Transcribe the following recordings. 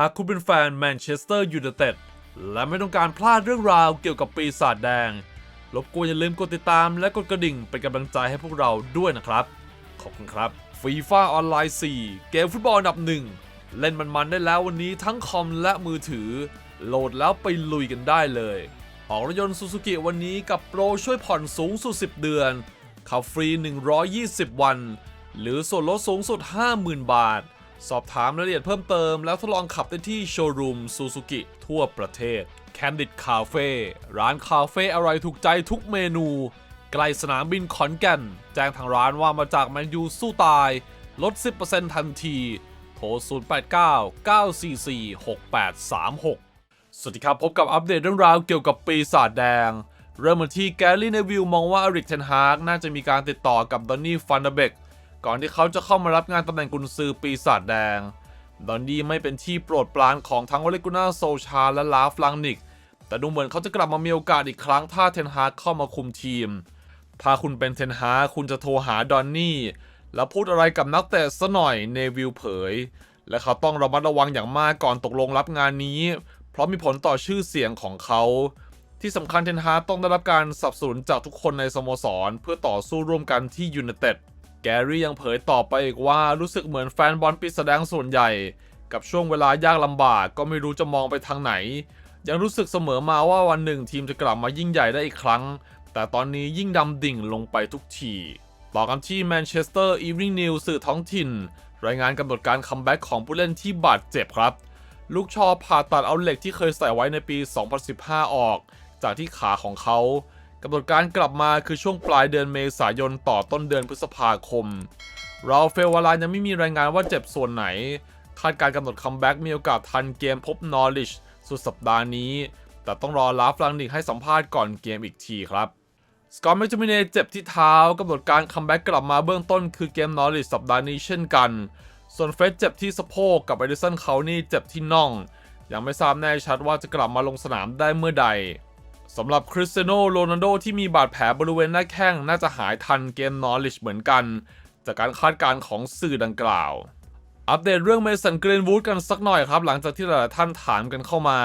หากคุณเป็นแฟนแมนเชสเตอร์ยูไนเต็ดและไม่ต้องการพลาดเรื่องราวเกี่ยวกับปีศาจแดง รบกวนอย่าลืมกดติดตามและกดกระดิ่งเป็นกำลังใจให้พวกเราด้วยนะครับ ขอบคุณครับฟีฟ่าออนไลน์ 4 เกมฟุตบอลอันดับหนึ่งเล่นมันๆได้แล้ววันนี้ทั้งคอมและมือถือ โหลดแล้วไปลุยกันได้เลย ออกรถยนต์ซูซูกิวันนี้กับโปรช่วยผ่อนสูงสุด 10 เดือนขับฟรี 120 วัน หรือส่วนลดสูงสุด 50,000 บาท สอบถามรายละเอียดเพิ่มเติมแล้วทดลองขับได้ที่โชว์รูมซูซูกิทั่วประเทศ Candid Cafe ร้านคาเฟ่อร่อยถูกใจทุกเมนูใกล้สนามบินขอนแก่น แจ้งทางร้านว่ามาจากแมนยูสู้ตาย ลด 10%ทันที โทร 089 944 6836 สวัสดีครับ พบกับอัปเดตเรื่องราวเกี่ยวกับปีศาจแดง เริ่มมาที่แกลลี่เนวิลมองว่าอริกเทนฮากน่าจะมีการติดต่อกับดอนนี่ฟันเดเบก ก่อนที่เขาจะเข้ามารับงานตำแหน่งกุนซือปีศาจแดง ดอนนี่ไม่เป็นที่โปรดปรานของทั้งวอลเลกุน่าโซชาและลาฟลังนิก แต่ดูเหมือนเขาจะกลับมามีโอกาสอีกครั้งถ้าเทนฮากเข้ามาคุมทีม ถ้าคุณเป็นเทนฮากคุณจะโทรหาดอนนี่แล้วพูดอะไรกับนักเตะซะหน่อยเนวิลเผย และเขาต้องระมัดระวังอย่างมากก่อนตกลงรับงานนี้ เพราะมีผลต่อชื่อเสียงของเขา ที่สำคัญเทนฮากต้องได้รับการสนับสนุนจากทุกคนในสโมสร เพื่อต่อสู้ร่วมกันที่ยูไนเต็ด แกรี่ยังเผยต่อไปอีกว่ารู้สึกเหมือนแฟนบอลปีแสดงส่วนใหญ่ กับช่วงเวลายากลำบากก็ไม่รู้จะมองไปทางไหน ยังรู้สึกเสมอมาว่าวันหนึ่งทีมจะกลับมายิ่งใหญ่ได้อีกครั้ง แต่ตอนนี้ยิ่งดำดิ่งลงไปทุกทีต่อกันที่แมนเชสเตอร์อีวิงนิวสื่อท้องถิ่น รายงานกำหนดการคัมแบ็กของผู้เล่นที่บาดเจ็บครับ ลูกชอผ่าตัดเอาเหล็กที่เคยใส่ไว้ในปี 2015 ออก จากที่ขาของเขา กำหนดการกลับมาคือช่วงปลายเดือนเมษายนต่อต้นเดือนพฤษภาคม เราเฟลวาลานยังไม่มีรายงานว่าเจ็บส่วนไหน คาดการกำหนดคัมแบ็กมีโอกาสทันเกมพบนอริชสุดสัปดาห์นี้ แต่ต้องรอลาฟลังนิกให้สัมภาษณ์ก่อนเกมอีกทีครับสกอตแมจูมิเนเจ็บที่เท้ากำหนดการคัมแบ็กกลับมาเบื้องต้นคือเกมนอริชสัปดาห์นี้เช่นกัน ส่วนเฟสเจ็บที่สะโพกกับเอดิสันเขานี่เจ็บที่น่อง ยังไม่ทราบแน่ชัดว่าจะกลับมาลงสนามได้เมื่อใด สำหรับคริสเตียโนโรนัลโดที่มีบาดแผลบริเวณหน้าแข้งน่าจะหายทันเกมนอริชเหมือนกัน จากการคาดการณ์ของสื่อดังกล่าว อัปเดตเรื่องเมสันเกรนวูดกันสักหน่อยครับ หลังจากที่หลายท่านถามกันเข้ามา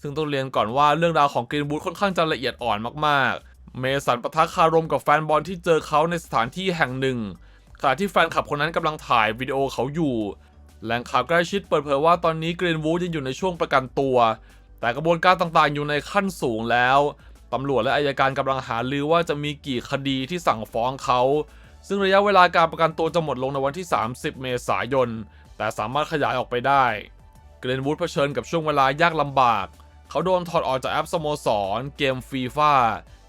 ซึ่งต้องเรียนก่อนว่าเรื่องราวของเกรนวูดค่อนข้างจะละเอียดอ่อนมากๆ เมสันปะทะคารมกับแฟนบอลที่เจอเขาในสถานที่แห่งหนึ่งขณะที่แฟนคลับคนนั้นกำลังถ่ายวิดีโอเขาอยู่แหล่งข่าวใกล้ชิดเปิดเผยว่าตอนนี้เกรนวูดยังอยู่ในช่วงประกันตัว แต่กระบวนการต่างๆ อยู่ในขั้นสูงแล้วตำรวจและอายการกำลังหาลือว่าจะมีกี่คดีที่สั่งฟ้องเขา ซึ่งระยะเวลาการประกันตัวจะหมดลงในวันที่ 30 เมษายน แต่สามารถขยายออกไปได้ เกรนวูดเผชิญกับช่วงเวลายากลำบาก เขาโดนถอดออกจากแอปสโมสร เกมฟีฟ่า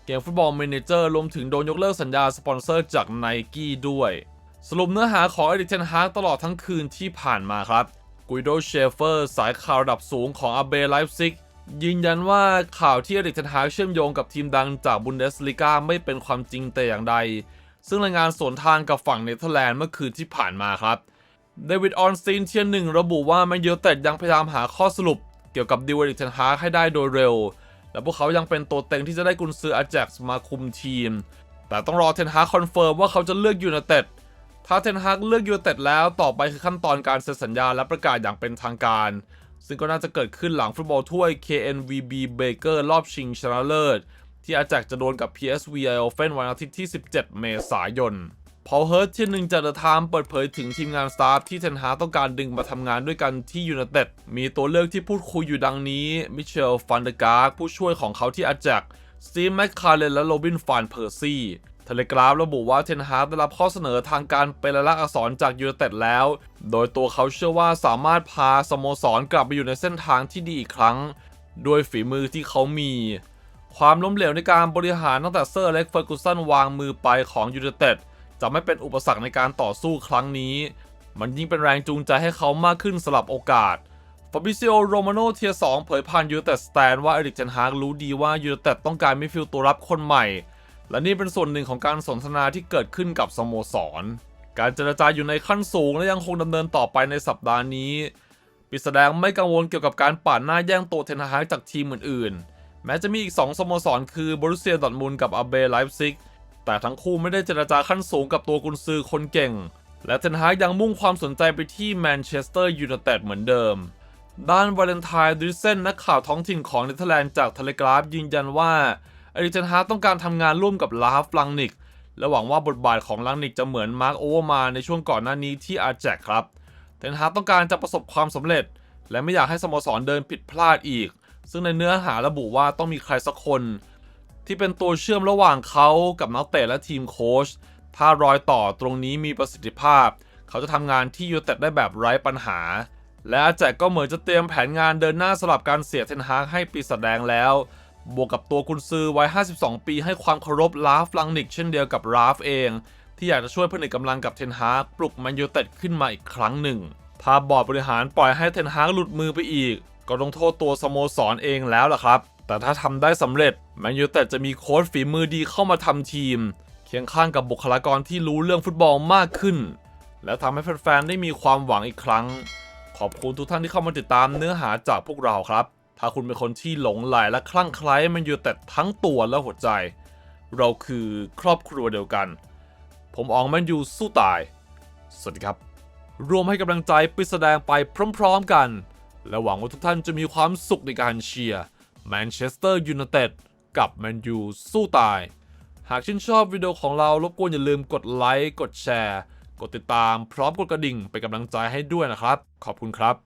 เกมฟุตบอลเมเนเจอร์รวมถึงโดนยกเลิกสัญญาสปอนเซอร์จากไนกี้ด้วย สรุปเนื้อหาของเอริเทนฮากตลอดทั้งคืนที่ผ่านมาครับ กุยโดเชฟเฟอร์สายข่าวระดับสูงของอาเบไลฟ์ซิกยืนยันว่าข่าวที่เอริกเทนฮากเชื่อมโยงกับทีมดังจากบุนเดสลีกาไม่เป็นความจริงแต่อย่างใด ซึ่งรายงานสวนทางกับฝั่งเนเธอร์แลนด์เมื่อคืนที่ผ่านมาครับเดวิดออนสตีนเทียนหนึ่งระบุว่าแมนยูเต็ดยังพยายามหาข้อสรุป เกี่ยวกับดิวเอริกเทนฮากให้ได้โดยเร็ว และพวกเขายังเป็นตัวเต็งที่จะได้กุนซืออาแจ็กมาคุมทีม แต่ต้องรอเทนฮากคอนเฟิร์มว่าเขาจะเลือกยูไนเต็ด ถ้าเทนฮากเลือกยูไนเต็ดแล้วต่อไปคือขั้นตอนการเซ็นสัญญาและประกาศอย่างเป็นทางการ ซึ่งก็น่าจะเกิดขึ้นหลังฟุตบอลถ้วย KNVB Baker รอบชิงชนะเลิศ ที่อาแจกจะโดนกับ PSV Eindhoven วันอาทิตย์ที่ 17 เมษายนพอเฮิร์ตที่หนึ่งจากเดอะไทม์เปิดเผยถึงทีมงานสตาฟที่เทนฮากต้องการดึงมาทำงานด้วยกันที่ยูไนเต็ดมีตัวเลือกที่พูดคุยอยู่ดังนี้ มิเชลฟันเดการ์กผู้ช่วยของเขาที่อาแจกสตีแมคคาร์เลนและโรบินฟานเพอร์ซี่ เทเลกราฟระบุว่าเทนฮากได้รับข้อเสนอทางการเป็นลายลักษณ์อักษรจากยูไนเต็ดแล้ว โดยตัวเขาเชื่อว่าสามารถพาสโมสรกลับไปอยู่ในเส้นทางที่ดีอีกครั้ง ด้วยฝีมือที่เขามี ความล้มเหลวในการบริหารตั้งแต่เซอร์เล็กเฟอร์กูสันวางมือไปของยูไนเต็ดจะไม่เป็นอุปสรรคในการต่อสู้ครั้งนี้ มันยิ่งเป็นแรงจูงใจให้เขามากขึ้นสำหรับโอกาสฟาบิซิโอโรมาโนเทียสองเผยผ่านยูไนเต็ดสแตนว่าเอริกเทนฮากรู้ดีว่ายูไนเต็ดต้องการมิฟิลตัวรับคนใหม่ และนี่เป็นส่วนหนึ่งของการสนทนาที่เกิดขึ้นกับสโมสร การเจรจาอยู่ในขั้นสูงและยังคงดำเนินต่อไปในสัปดาห์นี้ ปิดแสดงไม่กังวลเกี่ยวกับการป่าดหน้าแย่งตัวเทนฮากจากทีมอื่นๆ แม้จะมีอีก 2สโมสรคือบรุเซียดอร์ทมุนกับอาเบไลฟ์ซิก แต่ทั้งคู่ไม่ได้เจรจาขั้นสูงกับตัวกุนซือคนเก่ง และเทนฮากยังมุ่งความสนใจไปที่แมนเชสเตอร์ยูไนเต็ดเหมือนเดิม ด้านวาเลนไทน์ดิเซนนักข่าวท้องถิ่นของเนเธอร์แลนด์จากเทเลกราฟยืนยันว่า เอริกเทนฮากต้องการทำงานร่วมกับลาฟลังนิก และหวังว่าบทบาทของลังนิกจะเหมือนมาร์คโอเวอร์มาในช่วงก่อนหน้านี้ที่อาแจกครับ เทนฮากต้องการจะประสบความสำเร็จ และไม่อยากให้สโมสรเดินผิดพลาดอีก ซึ่งในเนื้อหาระบุว่าต้องมีใครสักคน ที่เป็นตัวเชื่อมระหว่างเขากับนักเตะและทีมโค้ช ถ้ารอยต่อตรงนี้มีประสิทธิภาพ เขาจะทำงานที่ยูเต็ดได้แบบไร้ปัญหา และอาแจกก็เหมือนจะเตรียมแผนงานเดินหน้าสลับการเสียเทนฮากให้ปีศาจแดงแล้ว บวกกับตัวกุนซือวัย 52 ปีให้ความเคารพลาฟลังนิกเช่นเดียวกับราฟเอง ที่อยากจะช่วยผนึกกำลังกับเทนฮากปลุกแมนยูเต็ดขึ้นมาอีกครั้งหนึ่ง ถ้าบอร์ดบริหารปล่อยให้เทนฮากหลุดมือไปอีก ก็ต้องโทษตัวสโมสรเองแล้วล่ะครับ แต่ถ้าทำได้สำเร็จแมนยูเต็ดจะมีโค้ชฝีมือดีเข้ามาทำทีม เคียงข้างกับบุคลากรที่รู้เรื่องฟุตบอลมากขึ้น และทำให้แฟนๆได้มีความหวังอีกครั้ง ขอบคุณทุกท่านที่เข้ามาติดตามเนื้อหาจากพวกเราครับ ถ้าคุณเป็นคนที่หลงไหลและคลั่งไคล้แมันอยู่แต่ทั้งตัวและหัวใจ เราคือครอบครัวเดียวกัน ผมอองแมนยูสู้ตาย สวัสดีครับ รวมให้กำลังใจปิดแสดงไปพร้อมๆกัน และหวังว่าทุกท่านจะมีความสุขในการเชียร์แมนเชสเตอร์ยูไนเต็ดกับแมนยูสู้ตาย หากชื่นชอบวิดีโอของเรารบกวนอย่าลืมกดไลค์ กดแชร์ กดติดตามพร้อมกดกระดิ่งเป็นกำลังใจให้ด้วยนะครับ ขอบคุณครับ